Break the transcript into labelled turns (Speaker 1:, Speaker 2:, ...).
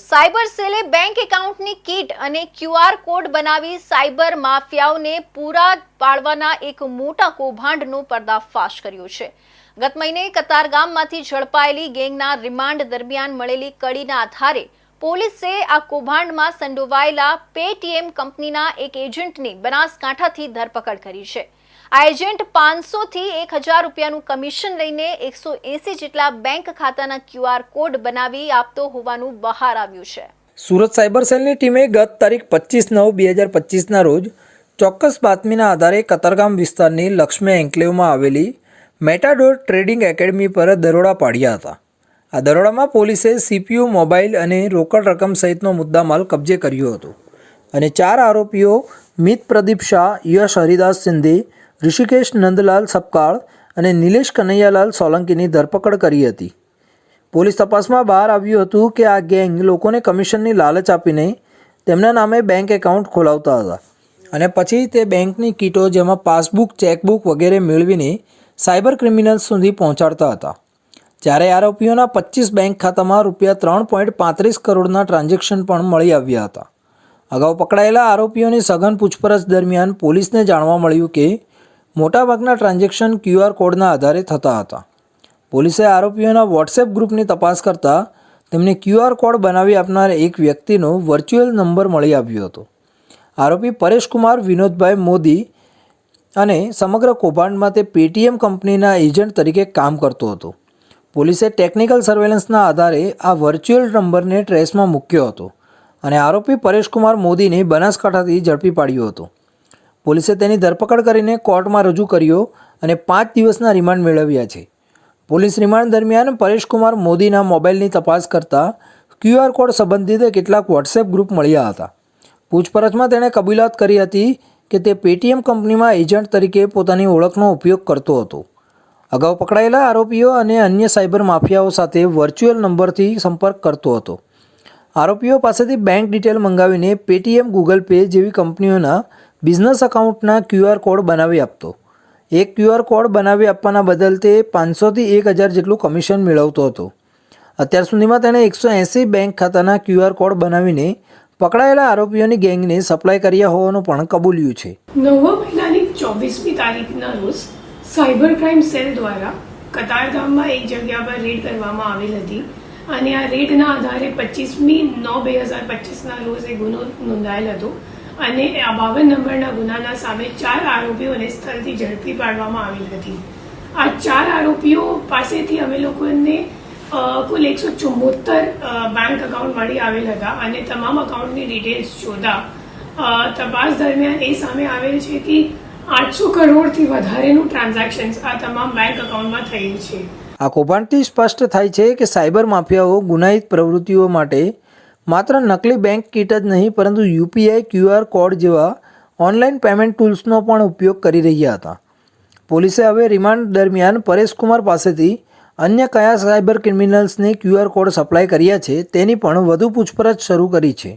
Speaker 1: Cyber સેલે bank એકાઉન્ટની kit અને QR code બનાવી સાયબર માફિયાઓને પૂરા પાડવાના એક મોટા કૌભાંડનો પર્દાફાશ કર્યો છે. ગત મહિને કતારગામમાંથી ઝડપાયેલી ગેંગના રિમાન્ડ દરમિયાન મળેલી કડીના આધારે પોલીસે આ કૌભાંડમાં સંડોવાયેલા પેટીએમ કંપનીના એક એજન્ટની બનાસકાંઠાથી ધરપકડ કરી છે. આ એજન્ટ પાંચસોથી એક હજાર રૂપિયાનું કમિશન લઈને એકસો એસી જેટલા બેંક ખાતાના ક્યુઆર કોડ બનાવી આપતો હોવાનું બહાર આવ્યું છે.
Speaker 2: સુરત સાયબર સેલની ટીમે ગત તારીખ પચીસ નવ બે હજાર પચીસના રોજ ચોક્કસ બાતમીના આધારે કતરગામ વિસ્તારની લક્ષ્મી એન્કલેવમાં આવેલી મેટાડોર ટ્રેડિંગ એકેડમી પર દરોડા પાડ્યા હતા. આ દરોડામાં પોલીસે સીપીયુ, મોબાઈલ અને રોકડ રકમ સહિતનો મુદ્દામાલ કબજે કર્યો હતો. અને ચાર આરોપીઓ મિત પ્રદીપ શાહ, યશ હરિદાસ સિંધે ઋષિકેશ નંદલાલ સપકાળ અને નિલેશ કનૈયાલાલ સોલંકીની ધરપકડ કરી હતી. પોલીસ તપાસમાં બહાર આવ્યું હતું કે આ ગેંગ લોકોને કમિશનની લાલચ આપીને તેમના નામે બેંક એકાઉન્ટ ખોલાવતા હતા અને પછી તે બેંકની કીટો જેમાં પાસબુક, ચેકબુક વગેરે મેળવીને સાયબર ક્રિમિનલ્સ સુધી પહોંચાડતા હતા. જ્યારે આરોપીઓના પચીસ બેંક ખાતામાં રૂપિયા ત્રણ પોઈન્ટ પાંત્રીસ કરોડના ટ્રાન્ઝેક્શન પણ મળી આવ્યા હતા. અગાઉ પકડાયેલા આરોપીઓની સઘન પૂછપરછ દરમિયાન પોલીસને જાણવા મળ્યું કે મોટાભાગના ટ્રાન્ઝેક્શન ક્યુઆર કોડના આધારે થતા હતા. પોલીસે આરોપીઓના વોટ્સએપ ગ્રુપની તપાસ કરતાં તેમને ક્યુઆર કોડ બનાવી આપનાર એક વ્યક્તિનો વર્ચ્યુઅલ નંબર મળી આવ્યો હતો. આરોપી પરેશકુમાર, વિનોદભાઈ મોદી અને સમગ્ર કૌભાંડમાં તે પેટીએમ કંપનીના એજન્ટ તરીકે કામ કરતો હતો. પોલીસે ટેકનિકલ સર્વેલન્સના આધારે આ વર્ચ્યુઅલ નંબરને ટ્રેસમાં મૂક્યો હતો અને આરોપી પરેશકુમાર મોદીને બનાસકાંઠાથી ઝડપી પાડ્યો હતો. પોલીસે તેની ધરપકડ કરીને કોર્ટમાં રજૂ કર્યો અને પાંચ દિવસના રિમાન્ડ મેળવ્યા છે. પોલીસ રિમાન્ડ દરમિયાન પરેશકુમાર મોદીના મોબાઈલની તપાસ કરતાં ક્યુઆર કોડ સંબંધિત કેટલાક વોટ્સએપ ગ્રુપ મળ્યા હતા. પૂછપરછમાં તેણે કબૂલાત કરી હતી કે તે પેટીએમ કંપનીમાં એજન્ટ તરીકે પોતાની ઓળખનો ઉપયોગ કરતો હતો. અગાઉ પકડાયેલા આરોપીઓ અને અન્ય સાયબર માફિયાઓ સાથે વર્ચ્યુઅલ નંબરથી સંપર્ક કરતો હતો. આરોપીઓ પાસેથી બેંક ડિટેલ મંગાવીને પેટીએમ, ગૂગલ પે જેવી કંપનીઓના બિઝનેસ અકાઉન્ટના ક્યુઆર કોડ બનાવી આપતો. એક ક્યુઆર કોડ બનાવી આપવાના બદલ તે પાંચસોથી એક હજાર જેટલું કમિશન મેળવતો હતો. અત્યાર સુધીમાં તેણે એકસો એંસી બેંક ખાતાના ક્યુઆર કોડ બનાવીને પકડાયેલા આરોપીઓની ગેંગને સપ્લાય કર્યા હોવાનું પણ કબૂલ્યું છે.
Speaker 3: નવમા મહિનાની ચોવીસમી તારીખના રોજ સાયબર ક્રાઇમ સેલ દ્વારા કતારગામમાં એક જગ્યા પર રેડ કરવામાં આવેલ હતી અને આ રેડના આધારે પચીસમી નવ બે હજાર પચીસના રોજ એ ગુનો નોંધાયેલ હતો. અને આ બાવન નંબરના ગુનાના સામે ચાર આરોપીઓને સ્થળથી ઝડપી પાડવામાં આવી હતી. આ ચાર આરોપીઓ પાસેથી અમે લોકોને કુલ એકસો ચુમ્મોતર બેંક એકાઉન્ટ મળી આવેલ હતા અને તમામ એકાઉન્ટની ડિટેલ્સ શોધા તપાસ દરમિયાન એ સામે આવેલ છે કે આઠસો કરોડથી વધારેનું ટ્રાન્ઝેક્શન્સ આ તમામ બેંક એકાઉન્ટમાં થયેલ છે.
Speaker 2: આ કૌભાંડથી સ્પષ્ટ થાય છે કે સાયબર માફિયાઓ ગુનાહિત પ્રવૃત્તિઓ માટે માત્ર નકલી બેંક કીટ જ નહીં, પરંતુ યુપીઆઈ ક્યુઆર કોડ જેવા ઓનલાઈન પેમેન્ટ ટૂલ્સનો પણ ઉપયોગ કરી રહ્યા હતા. પોલીસે હવે રિમાન્ડ દરમિયાન પરેશકુમાર પાસેથી અન્ય કયા સાયબર ક્રિમિનલ્સને ક્યુઆર કોડ સપ્લાય કર્યા છે તેની પણ વધુ પૂછપરછ શરૂ કરી છે.